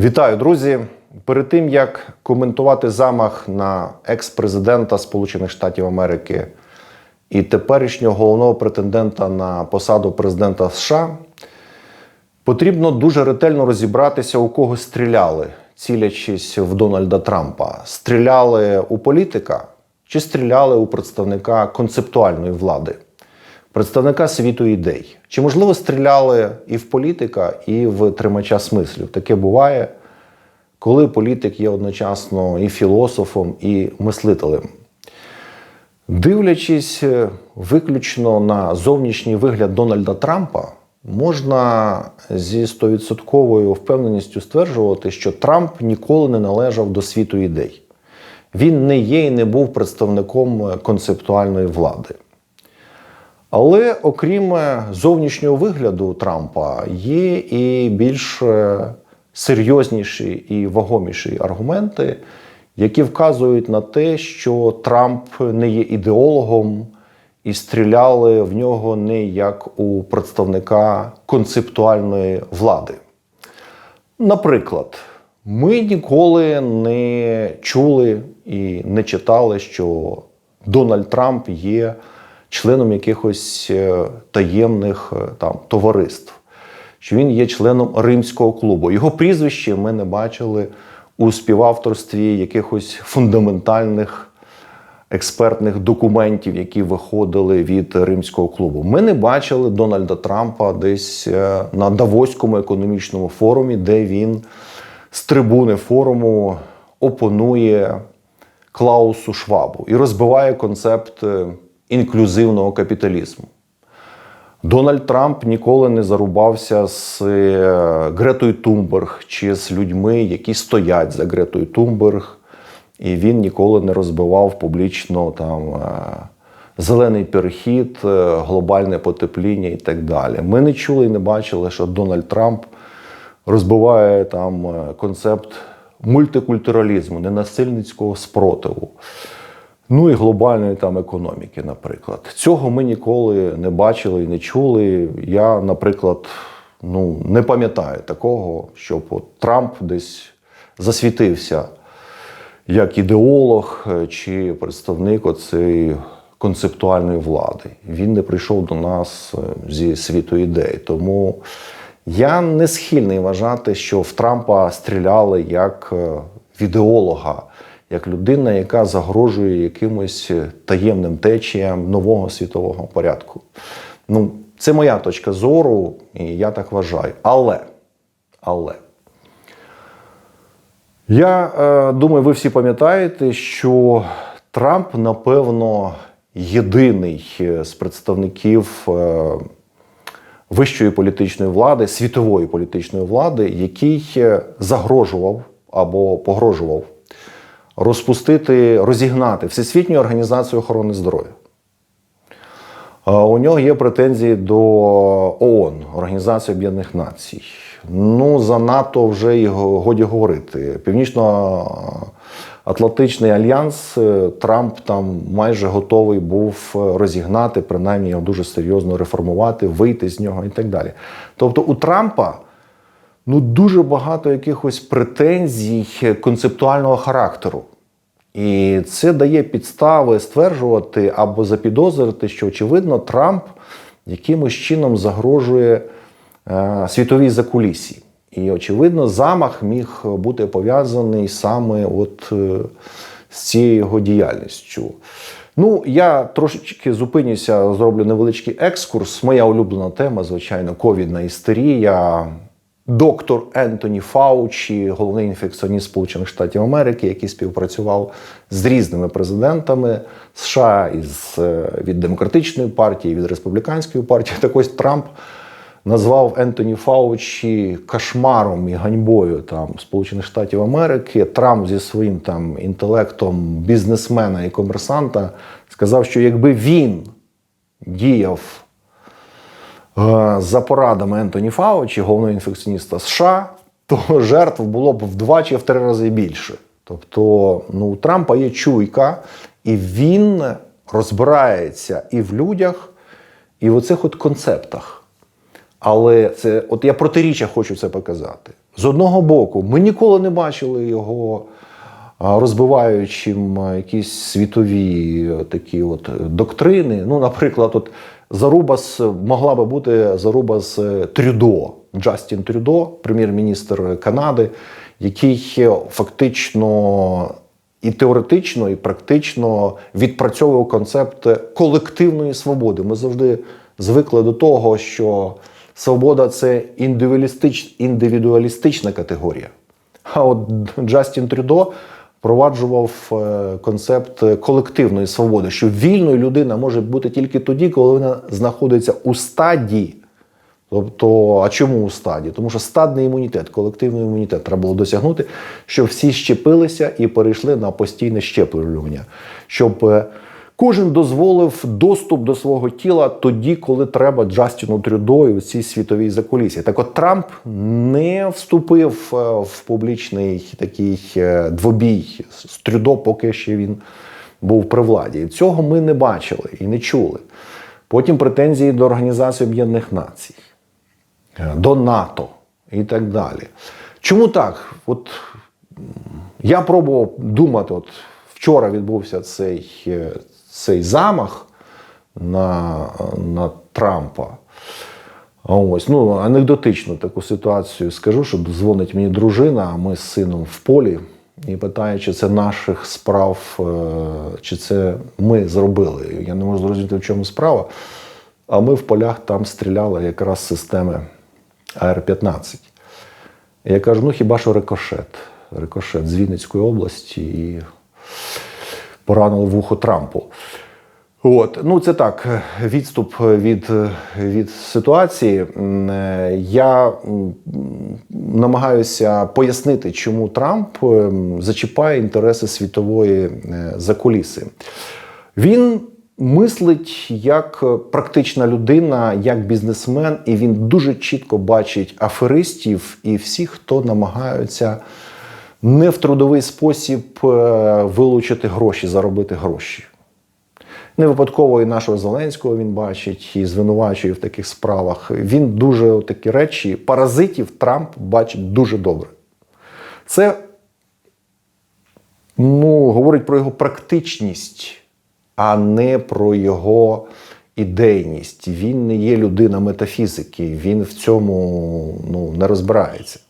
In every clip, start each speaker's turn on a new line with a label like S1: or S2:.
S1: Вітаю, друзі! Перед тим як коментувати замах на екс-президента Сполучених Штатів Америки і теперішнього головного претендента на посаду президента США, потрібно дуже ретельно розібратися, у кого стріляли, цілячись в Дональда Трампа. Стріляли у політика чи стріляли у представника концептуальної влади, представника світу ідей. Чи можливо стріляли і в політика, і в тримача смислів? Таке буває коли політик є одночасно і філософом, і мислителем. Дивлячись е, виключно на зовнішній вигляд Дональда Трампа, можна зі стовідсотковою впевненістю стверджувати, що Трамп ніколи не належав до світу ідей. Він не є і не був представником концептуальної влади. Але окрім зовнішнього вигляду Трампа, є і більш е, серйозніші і вагоміші аргументи, які вказують на те, що Трамп не є ідеологом і стріляли в нього не як у представника концептуальної влади. Наприклад, ми ніколи не чули і не читали, що Дональд Трамп є членом якихось е, таємних е, там товариств що він є членом римського клубу. Його прізвище ми не бачили у співавторстві якихось фундаментальних експертних документів, які виходили від римського клубу. Ми не бачили Дональда Трампа десь е, на Давоському економічному форумі, де він з трибуни форуму опонує Клаусу Швабу і розбиває концепт інклюзивного капіталізму. Дональд Трамп ніколи не зарубався з е, Гретою Тумберг чи з людьми, які стоять за Гретою Тумберг, і він ніколи не розбивав публічно там е, зелений перехід, е, глобальне потепління і так далі. Ми не чули і не бачили, що Дональд Трамп розбиває там концепт мультикультуралізму, ненасильницького спротиву. Ну і глобальної там економіки, наприклад. Цього ми ніколи не бачили і не чули. Я, наприклад, ну не пам'ятаю такого, щоб от Трамп десь засвітився як ідеолог е, чи представник оцеї концептуальної влади. Він не прийшов до нас е, зі світу ідей. Тому я не схильний вважати, що в Трампа стріляли як е, в ідеолога як людина, яка загрожує якимось таємним течіям нового світового порядку. Ну, це моя точка зору, і я так вважаю. Але, але. Я е, думаю, ви всі пам'ятаєте, що Трамп, напевно, єдиний з представників е, вищої політичної влади, світової політичної влади, який загрожував або погрожував розпустити, розігнати Всесвітню організацію охорони здоров'я. У нього є претензії до ООН, Організації Об'єднаних Націй. Ну, занадто вже його годі говорити. Північно-Атлантичний альянс е, Трамп там майже готовий був розігнати, принаймні його дуже серйозно реформувати, вийти з нього і так далі. Тобто у Трампа ну дуже багато якихось претензій концептуального характеру. І це дає підстави стверджувати або запідозрити, що, очевидно, Трамп якимось чином загрожує е, світовій закулісі. І, очевидно, замах міг бути пов'язаний саме от е, з цією його діяльністю. Ну, я трошечки зупинюся, зроблю невеличкий екскурс. Моя улюблена тема, звичайно, ковідна істерія. Доктор Ентоні Фаучі, головний інфекціоніст Сполучених Штатів Америки, який співпрацював з різними президентами США із е, від демократичної партії, від республіканської партії. Так ось Трамп назвав Ентоні Фаучі кошмаром і ганьбою там Сполучених Штатів Америки. Трамп зі своїм там інтелектом бізнесмена і комерсанта сказав, що якби він діяв. Е, за порадами Ентоні Фаучі, головного інфекціоніста США, то жертв було б в два чи в три рази більше. Тобто, ну, у Трампа є чуйка, і він розбирається і в людях, і в оцих от концептах. Але це, от я протиріччя хочу це показати. З одного боку, ми ніколи не бачили його розбиваючим якісь світові такі от доктрини. Ну, наприклад, от заруба з могла би бути заруба з е, Трюдо, Джастін Трюдо, прем'єр-міністр Канади, який е, фактично і теоретично, і практично відпрацьовував концепт колективної свободи. Ми завжди звикли до того, що свобода це індивідуалістична категорія. А от Джастін Трюдо впроваджував е, концепт колективної свободи, що вільною людина може бути тільки тоді, коли вона знаходиться у стаді. Тобто, а чому у стаді? Тому що стадний імунітет, колективний імунітет треба було досягнути, щоб всі щепилися і перейшли на постійне щеплювання, щоб е, кожен дозволив доступ до свого тіла тоді, коли треба Джастіну Трюдо у цій світовій закулісі. Так от Трамп не вступив е, в публічний такий е, двобій з Трюдо, поки ще він був при владі. І цього ми не бачили і не чули. Потім претензії до Організації Об'єднаних Націй, е, до НАТО і так далі. Чому так? От я пробував думати, от вчора відбувся цей, цей замах на, на Трампа. Ось, ну, анекдотичну таку ситуацію скажу, що дзвонить мені дружина, а ми з сином в полі, і питає, чи це наших справ, е, чи це ми зробили. Я не можу зрозуміти, в чому справа. А ми в полях там стріляли якраз системи АР-15. Я кажу: ну хіба що рикошет? Рикошет з Вінницької області і поранило вухо Трампу. От, ну це так, відступ від, від ситуації. Е, Я намагаюся пояснити, чому Трамп ем, зачіпає інтереси світової е, закуліси. Він мислить як практична людина, як бізнесмен, і він дуже чітко бачить аферистів і всіх, хто намагаються не в трудовий спосіб е, вилучити гроші, заробити гроші. Не випадково і нашого Зеленського він бачить і звинувачує в таких справах. Він дуже такі речі, паразитів Трамп бачить дуже добре. Це ну, говорить про його практичність, а не про його ідейність. Він не є людина метафізики, він в цьому ну, не розбирається.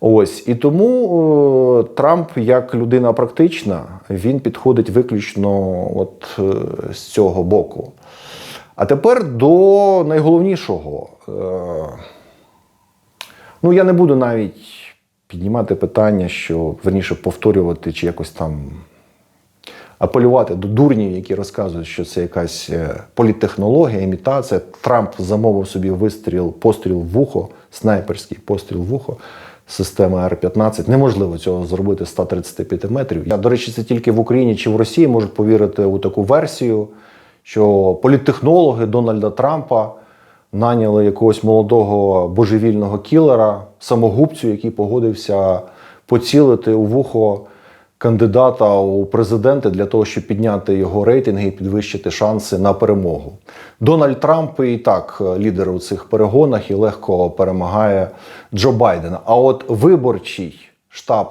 S1: Ось і тому е, Трамп, як людина практична, він підходить виключно от е, з цього боку. А тепер до найголовнішого. Е, ну, я не буду навіть піднімати питання, що верніше повторювати чи якось там апелювати до дурнів, які розказують, що це якась політтехнологія, імітація. Трамп замовив собі вистріл, постріл в вухо, снайперський постріл в вухо системи Р-15. Неможливо цього зробити з 135 метрів. Я, до речі, це тільки в Україні чи в Росії можуть повірити у таку версію, що політтехнологи Дональда Трампа наняли якогось молодого божевільного кілера, самогубцю, який погодився поцілити у вухо кандидата у президенти для того, щоб підняти його рейтинги і підвищити шанси на перемогу. Дональд Трамп і так лідер у цих перегонах і легко перемагає Джо Байдена. А от виборчий штаб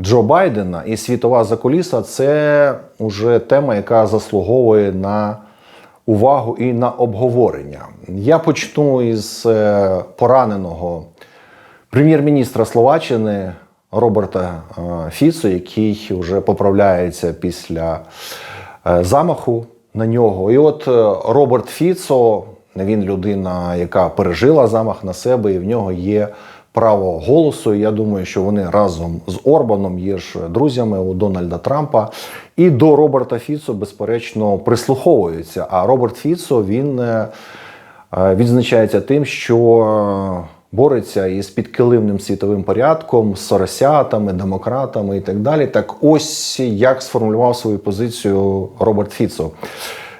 S1: Джо Байдена і світова закуліса це вже тема, яка заслуговує на увагу і на обговорення. Я почну із е, пораненого прем'єр-міністра Словаччини Роберта е, Фіцо, який вже поправляється після е, замаху на нього. І от е, Роберт Фіцо, він людина, яка пережила замах на себе, і в нього є право голосу. Я думаю, що вони разом з Орбаном є ж друзями у Дональда Трампа. І до Роберта Фіцо, безперечно, прислуховуються. А Роберт Фіцо він відзначається тим, що бореться із підкилимним світовим порядком, з соросятами, демократами і так далі. Так ось як сформулював свою позицію Роберт Фіцо.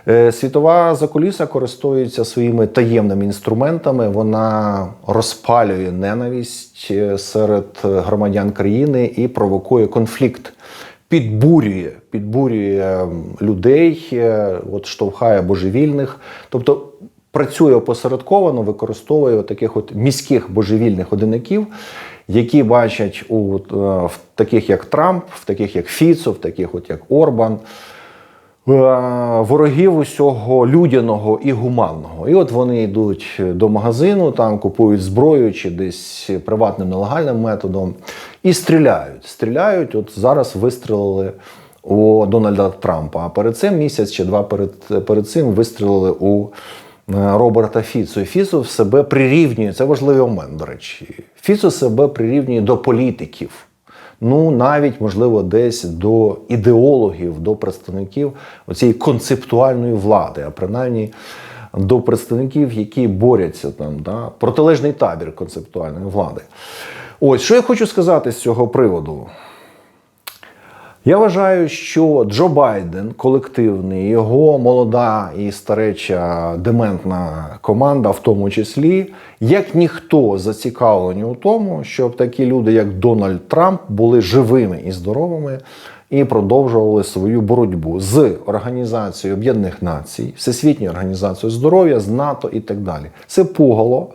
S1: Е, Світова закуліса користується своїми таємними інструментами. Вона розпалює ненависть е, серед громадян країни і провокує конфлікт. Підбурює, підбурює людей, е, от штовхає божевільних. Тобто працює опосередковано, використовує таких от міських божевільних одиників, які бачать у е, в таких як Трамп, в таких як Фіцо, в таких от як Орбан. е, Ворогів усього людяного і гуманного. І от вони йдуть до магазину, там купують зброю чи десь приватним нелегальним методом і стріляють. Стріляють, от зараз вистрілили у Дональда Трампа. А перед цим місяць чи два перед, перед цим вистрілили у Роберта Фіцо. І Фіцо в себе прирівнює, це важливий момент, до речі. Фіцо себе прирівнює до політиків. Ну, навіть, можливо, десь до ідеологів, до представників цієї концептуальної влади, а принаймні до представників, які борються там, да, протилежний табір концептуальної влади. Ось що я хочу сказати з цього приводу. Я вважаю, що Джо Байден, колективний, його молода і стареча дементна команда, в тому числі, як ніхто зацікавлені у тому, щоб такі люди, як Дональд Трамп, були живими і здоровими і продовжували свою боротьбу з Організацією Об'єднаних Націй, Всесвітньою організацією здоров'я, з НАТО і так далі. Це пугало.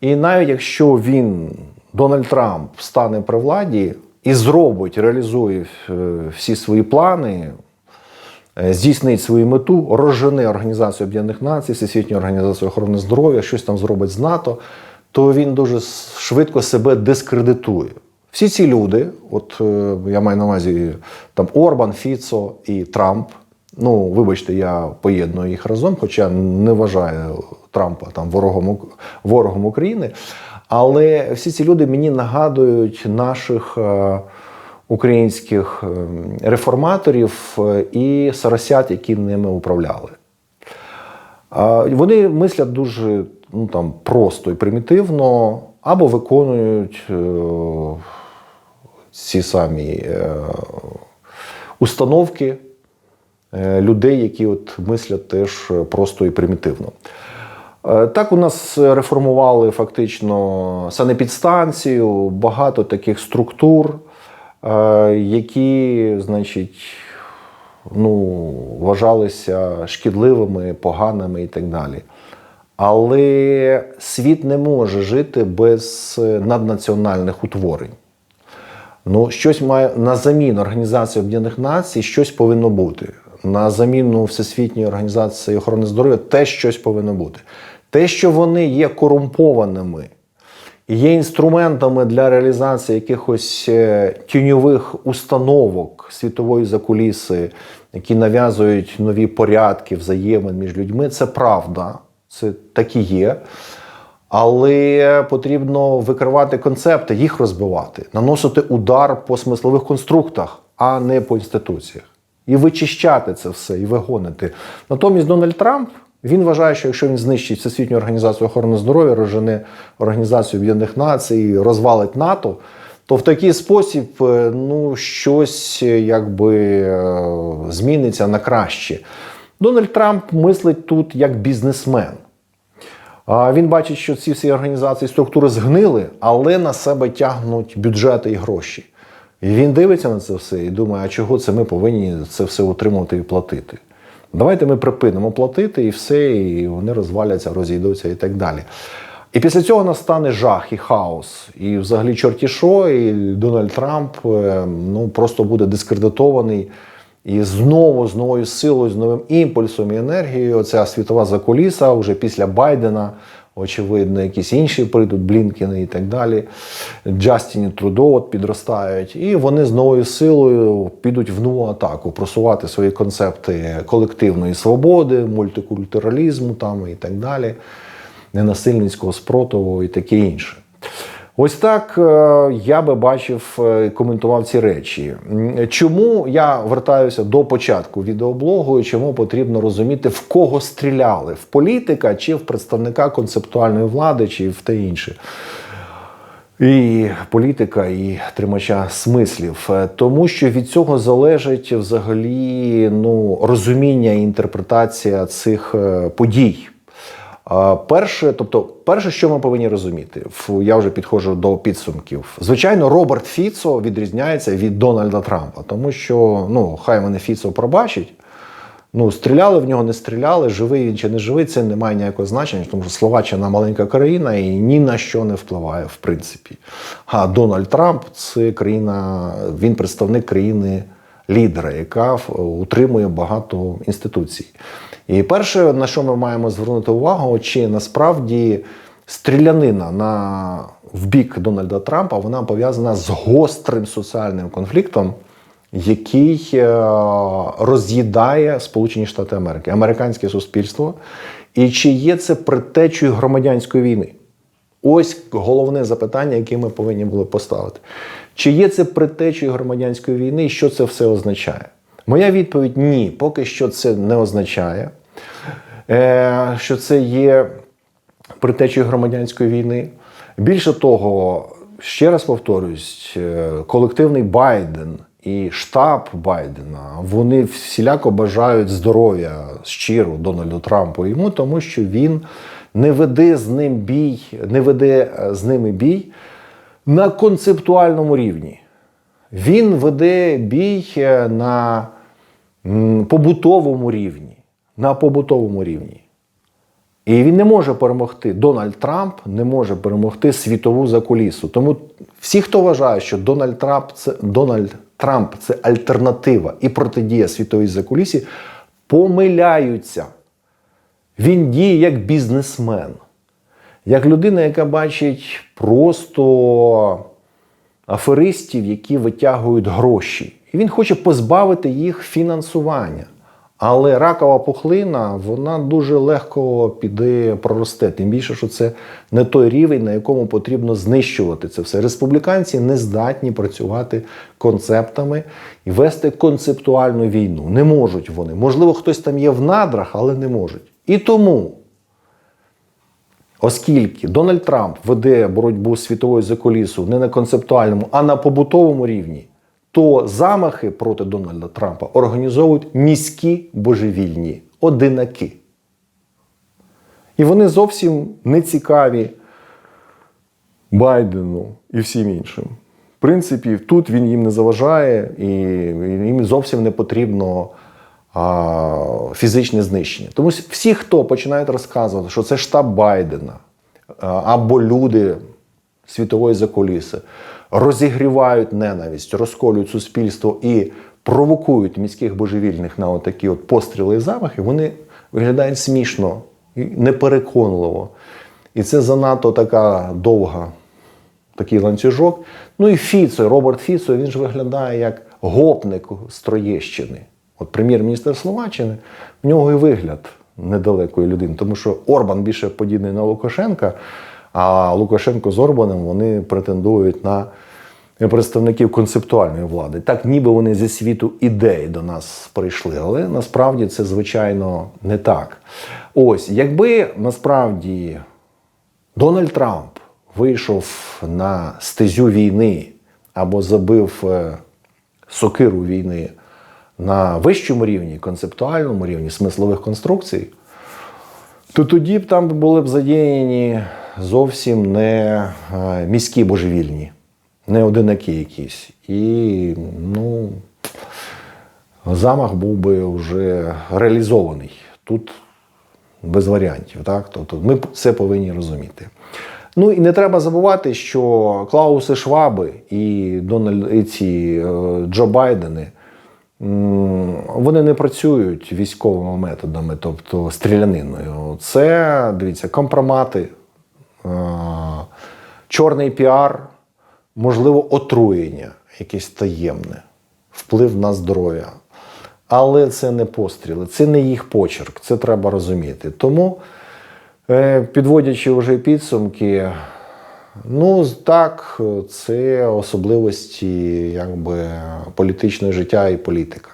S1: І навіть якщо він, Дональд Трамп, стане при владі і зробить, реалізує е, всі свої плани, е, здійснить свою мету, розжене Організацію Об'єднаних Націй, Всесвітню організацію охорони здоров'я, щось там зробить з НАТО, то він дуже швидко себе дискредитує. Всі ці люди, от е, я маю на увазі там Орбан, Фіцо і Трамп. Ну, вибачте, я поєдную їх разом, хоча не вважаю Трампа там ворогом, ворогом України. Але всі ці люди мені нагадують наших е, українських е, реформаторів е, і сарасят, які ними управляли. Вони мислять дуже ну, там, просто і примітивно, або виконують ці самі установки людей, які от мислять теж просто і примітивно. Е, Так у нас реформували фактично санепідстанцію, багато таких структур, е, які, значить, ну, вважалися шкідливими, поганими і так далі. Але світ не може жити без наднаціональних утворень. Ну, щось має на заміну Організації Об'єднаних Націй, щось повинно бути. На заміну Всесвітньої організації охорони здоров'я теж щось повинно бути. Те, що вони є корумпованими і є інструментами для реалізації якихось е, тіньових установок світової закуліси, які нав'язують нові порядки взаємин між людьми, це правда, це так і є. Але потрібно викривати концепти, їх розбивати, наносити удар по смислових конструктах, а не по інституціях. І вичищати це все, і вигонити. Натомість Дональд Трамп він вважає, що якщо він знищить Всесвітню організацію охорони здоров'я, розжене Організацію Об'єднаних Націй, розвалить НАТО, то в такий спосіб е, ну, щось е, якби е, зміниться на краще. Дональд Трамп мислить тут як бізнесмен. Він бачить, що ці всі організації структури згнили, але на себе тягнуть бюджети і гроші. І він дивиться на це все і думає, а чого це ми повинні це все утримувати і платити. Давайте ми припинимо платити і все, і вони розваляться, розійдуться і так далі. І після цього настане жах і хаос. І взагалі чорті що, і Дональд Трамп е, ну, просто буде дискредитований. І знову з новою силою, з новим імпульсом і енергією, оця світова закуліса вже після Байдена, очевидно, якісь інші прийдуть, Блінкіни і так далі. Джастіні Трудо от підростають, і вони з новою силою підуть в нову атаку, просувати свої концепти колективної свободи, мультикультуралізму там і так далі, ненасильницького спротиву і таке інше. Ось так е, я би бачив е, і коментував ці речі. Чому я вертаюся до початку відеоблогу і чому потрібно розуміти, в кого стріляли: в політика чи в представника концептуальної влади, чи в те інше. І політика, і тримача смислів, Е, тому що від цього залежить взагалі ну, розуміння і інтерпретація цих подій. Перше, тобто, перше, що ми повинні розуміти, я вже підходжу до підсумків. Звичайно, Роберт Фіцо відрізняється від Дональда Трампа, тому що ну, хай мене Фіцо пробачить. Ну, стріляли в нього, не стріляли, живий він чи не живий, це не має ніякого значення, тому що Словаччина маленька країна і ні на що не впливає, в принципі. А Дональд Трамп це країна, він представник країни лідера, яка утримує багато інституцій. І перше, на що ми маємо звернути увагу, чи насправді стрілянина на, в бік Дональда Трампа вона пов'язана з гострим соціальним конфліктом, який е, роз'їдає Сполучені Штати Америки, американське суспільство, і чи є це предтечою громадянської війни? Ось головне запитання, яке ми повинні були поставити. Чи є це предтечею громадянської війни і що це все означає? Моя відповідь ні, поки що це не означає, що це є предтечею громадянської війни. Більше того, ще раз повторюсь, е, колективний Байден і штаб Байдена вони всіляко бажають здоров'я щиро Дональду Трампу йому, тому що він не веде з ним бій, не веде е, з ними бій на концептуальному рівні. Він веде бій е, на побутовому рівні. На побутовому рівні. І він не може перемогти. Дональд Трамп не може перемогти світову закулісу. Тому всі, хто вважає, що Дональд Трамп це Дональд Трамп це альтернатива і протидія світовій закулісі, помиляються. Він діє як бізнесмен, як людина, яка бачить просто аферистів, які витягують гроші. І він хоче позбавити їх фінансування. Але ракова пухлина вона дуже легко піде проросте. Тим більше, що це не той рівень, на якому потрібно знищувати це все. Республіканці не здатні працювати концептами і вести концептуальну війну. Не можуть вони. Можливо, хтось там є в надрах, але не можуть. І тому Оскільки Дональд Трамп веде боротьбу світовою закулісу не на концептуальному, а на побутовому рівні, то замахи проти Дональда Трампа організовують міські божевільні одинаки. І вони зовсім не цікаві Байдену і всім іншим. В принципі, тут він їм не заважає, і їм зовсім не потрібно а, фізичне знищення. Тому всі, хто починають розказувати, що це штаб Байдена або люди світової закуліси, розігрівають ненависть, розколюють суспільство і провокують міських божевільних на отакі от постріли і замахи, вони виглядають смішно і непереконливо. І це занадто така довга такий ланцюжок. Ну і Фіцо, Роберт Фіцо, він ж виглядає як гопник з Троєщини. От прем'єр-міністр Словаччини, в нього і вигляд недалекої людини, тому що Орбан більше подібний на Лукашенка, а Лукашенко з Орбаном вони претендують на представників концептуальної влади. Так, ніби вони зі світу ідей до нас прийшли, але насправді це звичайно не так. Ось, якби насправді Дональд Трамп вийшов на стезю війни або забив е, сокиру війни на вищому рівні, концептуальному рівні смислових конструкцій, то тоді б там були б задіяні зовсім не е, міські божевільні, не одинаки якісь. І ну, замах був би вже реалізований. Тут без варіантів. Так? Тобто ми це повинні розуміти. Ну і не треба забувати, що Клауси Шваби і Дональд і ці е, Джо Байдени вони не працюють військовими методами, тобто стріляниною. Це дивіться, компромати, чорний піар, можливо, отруєння, якесь таємне, вплив на здоров'я. Але це не постріли, це не їх почерк, це треба розуміти. Тому, е, підводячи вже підсумки, ну так, це особливості якби, політичного життя і політика.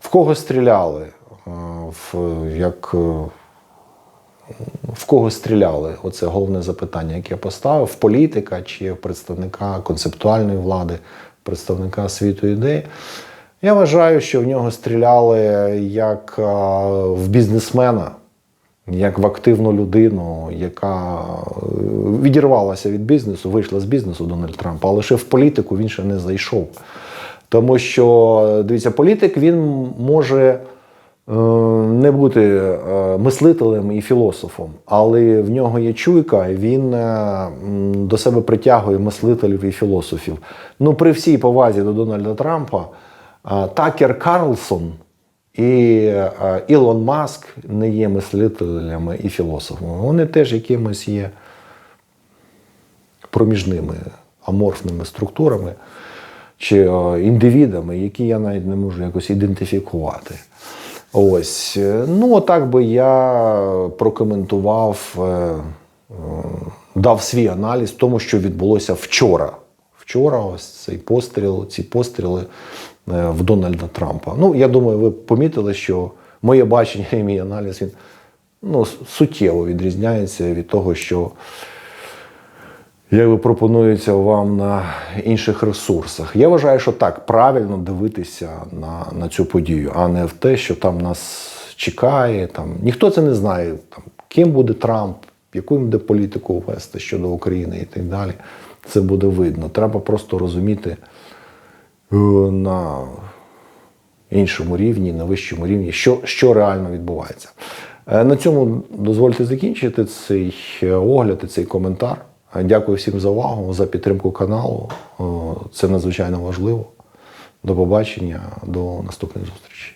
S1: В кого стріляли? Е, В, як, е, в кого стріляли? Оце головне запитання, яке я поставив: в політика чи в представника концептуальної влади, представника світу ідей. Я вважаю, що в нього стріляли як е, в бізнесмена, як в активну людину, яка е, відірвалася від бізнесу, вийшла з бізнесу Дональд Трамп, а лише в політику він ще не зайшов. Тому що, дивіться, політик він може не бути е, мислителем і філософом, але в нього є чуйка, і він е, до себе притягує мислителів і філософів. Ну, при всій повазі до Дональда Трампа, е, Такер Карлсон і е, Ілон Маск не є мислителями і філософами. Вони теж якимось є проміжними аморфними структурами чи е, індивідами, які я навіть не можу якось ідентифікувати. Ось. Е, Ну, отак би я прокоментував, е, е, дав свій аналіз тому, що відбулося вчора. Вчора ось цей постріл, ці постріли в Дональда Трампа. Ну, я думаю, ви помітили, що моє бачення і мій аналіз він ну, суттєво відрізняється від того, що якби пропонується вам на інших ресурсах. Я вважаю, що так правильно дивитися на, на цю подію, а не в те, що там нас чекає. Там ніхто це не знає, там ким буде Трамп, яку буде політику вести щодо України і так далі. Це буде видно. Треба просто розуміти е, на іншому рівні, на вищому рівні, що, що реально відбувається. Е, На цьому дозвольте закінчити цей е, огляд і цей коментар. Дякую всім за увагу, за підтримку каналу. Це надзвичайно важливо. До побачення, до наступної зустрічі.